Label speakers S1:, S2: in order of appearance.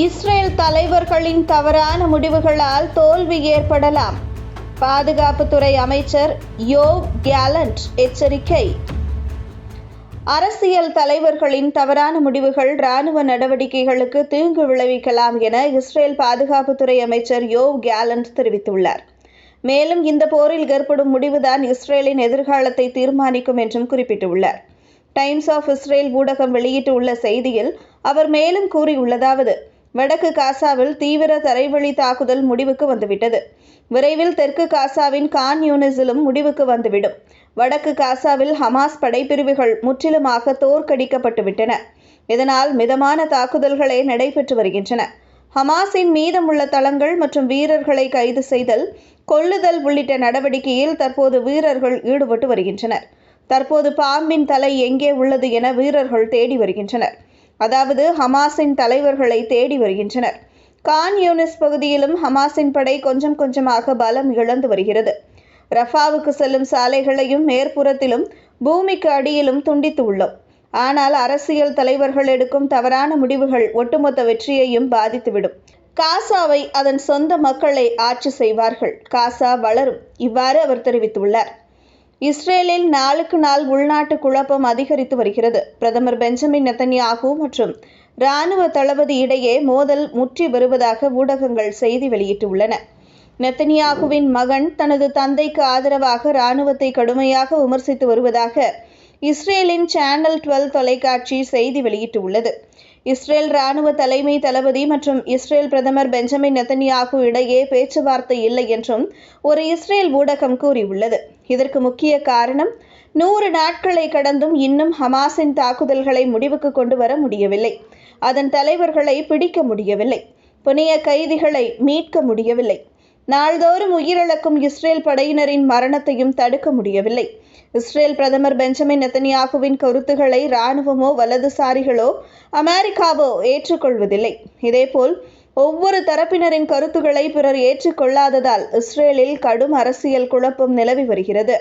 S1: Israel தலைவர்களின் தவறான முடிவுகளால் தோல்வி ஏற்படலாம். பாதுகாப்புத்துறை அமைச்சர் யோவ் கேலண்ட் எச்சரிக்கை. அரசியல் தலைவர்களின் தவறான முடிவுகள் ராணுவ நடவடிக்கைகளுக்கு தீங்கு விளைவிக்கலாம் என இஸ்ரேல் பாதுகாப்புத்துறை அமைச்சர் யோவ் கேலண்ட் தெரிவித்துள்ளார். மேலும் இந்த போரில் ஏற்படும் முடிவுதான் இஸ்ரேலின் எதிர்காலத்தை தீர்மானிக்கும் என்றும் குறிப்பிட்டுள்ளார். டைம்ஸ் ஆஃப் இஸ்ரேல் ஊடகம் வெளியிட்டுள்ள செய்தியில் அவர் மேலும் கூறியுள்ளதாவது வடக்கு காசாவில் தீவிர தரைவழி தாக்குதல் முடிவுக்கு வந்துவிட்டது. விரைவில் தெற்கு காசாவின் கான் யூனிஸிலும் முடிவுக்கு வந்துவிடும். வடக்கு காசாவில் ஹமாஸ் படைப்பிரிவுகள் முற்றிலுமாக தோற்கடிக்கப்பட்டுவிட்டன. இதனால் மிதமான தாக்குதல்களே நடைபெற்று வருகின்றன. ஹமாஸின் மீதமுள்ள தளங்கள் மற்றும் வீரர்களை கைது செய்தல் கொள்ளுதல் உள்ளிட்ட நடவடிக்கையில் தற்போது வீரர்கள் ஈடுபட்டு வருகின்றனர். தற்போது பாம்பின் தலை எங்கே உள்ளது என வீரர்கள் தேடி வருகின்றனர். அதாவது ஹமாஸின் தலைவர்களை தேடி வருகின்றனர். கான் யூனிஸ் பகுதியிலும் ஹமாஸின் படை கொஞ்சம் கொஞ்சமாக பலம் இழந்து வருகிறது. ரஃபாவுக்கு செல்லும் சாலைகளையும் மேற்புறத்திலும் பூமிக்கு அடியிலும் துண்டித்து உள்ளோம். ஆனால் அரசியல் தலைவர்கள் எடுக்கும் தவறான முடிவுகள் ஒட்டுமொத்த வெற்றியையும் பாதித்துவிடும். காசாவை அதன் சொந்த மக்களை ஆட்சி செய்வார்கள். காசா வளரும். இவ்வாறு அவர் தெரிவித்துள்ளார். இஸ்ரேலில் நாளுக்கு நாள் உள்நாட்டு குழப்பம் அதிகரித்து வருகிறது. பிரதமர் பெஞ்சமின் நெத்தன்யாகு மற்றும் இராணுவ தளபதி இடையே மோதல் முற்றி வருவதாக ஊடகங்கள் செய்தி வெளியிட்டுள்ளன. நெத்தன்யாகுவின் மகன் தனது தந்தைக்கு ஆதரவாக இராணுவத்தை கடுமையாக விமர்சித்து வருவதாக இஸ்ரேலின் சேனல் டுவெல் தொலைக்காட்சி செய்தி வெளியிட்டுள்ளது. இஸ்ரேல் இராணுவ தலைமை தளபதி மற்றும் இஸ்ரேல் பிரதமர் பெஞ்சமின் நெத்தன்யாகு இடையே பேச்சுவார்த்தை இல்லை என்றும் ஒரு இஸ்ரேல் ஊடகம் கூறியுள்ளது. இதற்கு முக்கிய காரணம் நூறு நாட்களை கடந்தும் இன்னும் ஹமாஸின் தாக்குதல்களை முடிவுக்கு கொண்டு வர முடியவில்லை. அதன் தலைவர்களை பிடிக்க முடியவில்லை. புனைய கைதிகளை மீட்க முடியவில்லை. நாள்தோறும் உயிரிழக்கும் இஸ்ரேல் படையினரின் மரணத்தையும் தடுக்க முடியவில்லை. இஸ்ரேல் பிரதமர் பெஞ்சமின் நெத்தனியாகுவின் கருத்துக்களை இராணுவமோ வலதுசாரிகளோ அமெரிக்காவோ ஏற்றுக்கொள்வதில்லை. இதேபோல் ஒவ்வொரு தரப்பினரின் கருத்துக்களை பிறர் ஏற்றுக்கொள்ளாததால் இஸ்ரேலில் கடும் அரசியல் குழப்பம் நிலவி வருகிறது.